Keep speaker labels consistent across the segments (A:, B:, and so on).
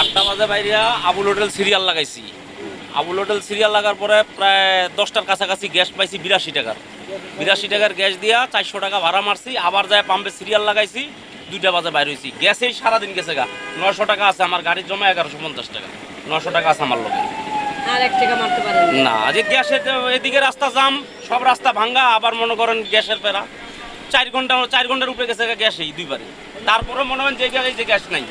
A: আটটা বাজে বাইরিয়া Abul hotel serial লাগাইছি। আবুল হোটেল সিরিয়াল লাগার পরে প্রায় দশটার কাছাকাছি গ্যাস পাইছি বিরাশি টাকার। বিরাশি টাকার গ্যাস দিয়া চারশো টাকা ভাড়া মারছি আবার যায় পাম্পে সিরিয়াল লাগাইছি দুইটা বাজে বাইর হয়েছি গ্যাসেই সারাদিন গেছে গা। নয়শো টাকা আছে আমার গাড়ির জমা এগারোশো পঞ্চাশ টাকা। নশো টাকা আছে আমার লোকে
B: আর এক টাকা মারতে পারেন
A: না। যে গ্যাসের এদিকে রাস্তা জাম সব রাস্তা ভাঙ্গা আবার মনে করেন গ্যাসের পেরা। চার ঘণ্টা চার ঘণ্টার উপরে গেছে গা গ্যাসেই দুইবারে। তারপরে মনে হয় যে জায়গায় যে গ্যাস নাই।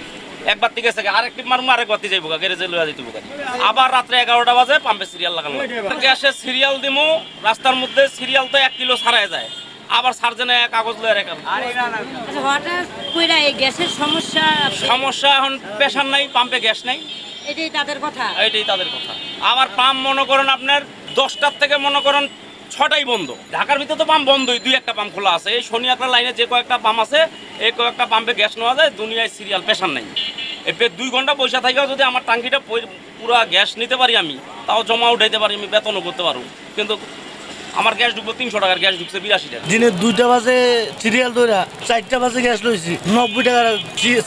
A: একবার থেকে গেছে গা, আরেকটি মারমু আরেক বাতি যাইব গ্যারেজে লইয়া দিতে গাড়ি আবার রাত্রে এগারোটা বাজে পাম্পে সিরিয়াল লাগানো। গ্যাসের সিরিয়াল দিমু রাস্তার মধ্যে সিরিয়াল তো এক কিলো ছাড়াই যায়। আবার সার্জেনে কাগজ লয়ে রেখে
B: আচ্ছা হঠাৎ কইরা এই গ্যাসের সমস্যা
A: সমস্যা এখন পেশার নাই পাম্পে গ্যাস নাই।
B: এটাই তাদের কথা?
A: এইটাই তাদের কথা। আবার পাম্প মনে করেন আপনার দশটার থেকে মনে করেন ছটাই বন্ধ। ঢাকার ভিতরে তো পাম্প বন্ধই, দুই একটা পাম্প খোলা আছে। এই শনি একটা লাইনে যে কয়েকটা পাম্প আছে, এই কয়েকটা পাম্পে গ্যাস নেওয়া যায়, দুনিয়ায় সিরিয়াল পেশার নাই। এই পে- দুই ঘণ্টা পয়সা থাকেও যদি আমার টাঙ্কিটা পুরা গ্যাস নিতে পারি আমি, তাও জমা উঠাইতে পারি, আমি বেতনও করতে পারব। কিন্তু আমার গ্যাস ঢুকবো তিনশো টাকার, গ্যাস ঢুকছে বিরাশি টাকা
C: দিনে দুইটা বাজে সিরিয়াল ধরা চারটা বাজে গ্যাস লইছি, নব্বই টাকার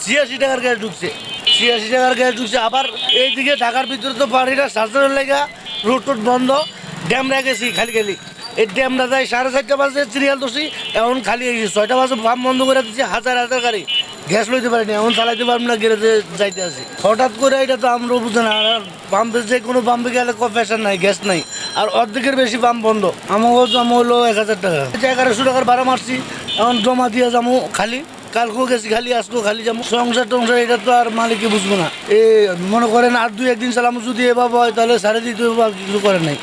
C: ছিয়াশি টাকার গ্যাস ঢুকছে। ছিয়াশি টাকার গ্যাস ঢুকছে, আবার এইদিকে ঢাকার ভিতরে তো বাড়িটা সার্জারের লেগা, রোড টোড বন্ধ, ড্যাম রেখেছি খালি খালি। এই ড্যামটা যায়, সাড়ে চারটা বাজে সিরিয়াল ধরছি, এখন খালি ছয়টা বাজে পাম্প বন্ধ করে দিচ্ছি, হাজার হাজার গাড়ি। গ্যাস লইতে পারিনি, এখন চালাইতে পারব না গ্যারেজে যাইতে আছি। হঠাৎ করে এটা তো আমরাও বুঝে না, আর পাম্পে যে কোনো পাম্পে গেলে প্রেশার নাই গ্যাস নাই। আর অর্ধেকের বেশি পাম্প বন্ধ। আমাকে জমা হলো এক হাজার টাকা। এটা এগারোশো টাকার ভাড়া মারছি, এখন জমা দিয়ে যাব খালি। কালকেও গেছি খালি, আজকেও খালি যাব। সংসার টংসার এটা তো আর মালিকে বুঝব না। এ মনে করেন আর দুই একদিন চালামো যদি এভাবে হয়, তাহলে সাড়ে দিতে কিছু করে নাই।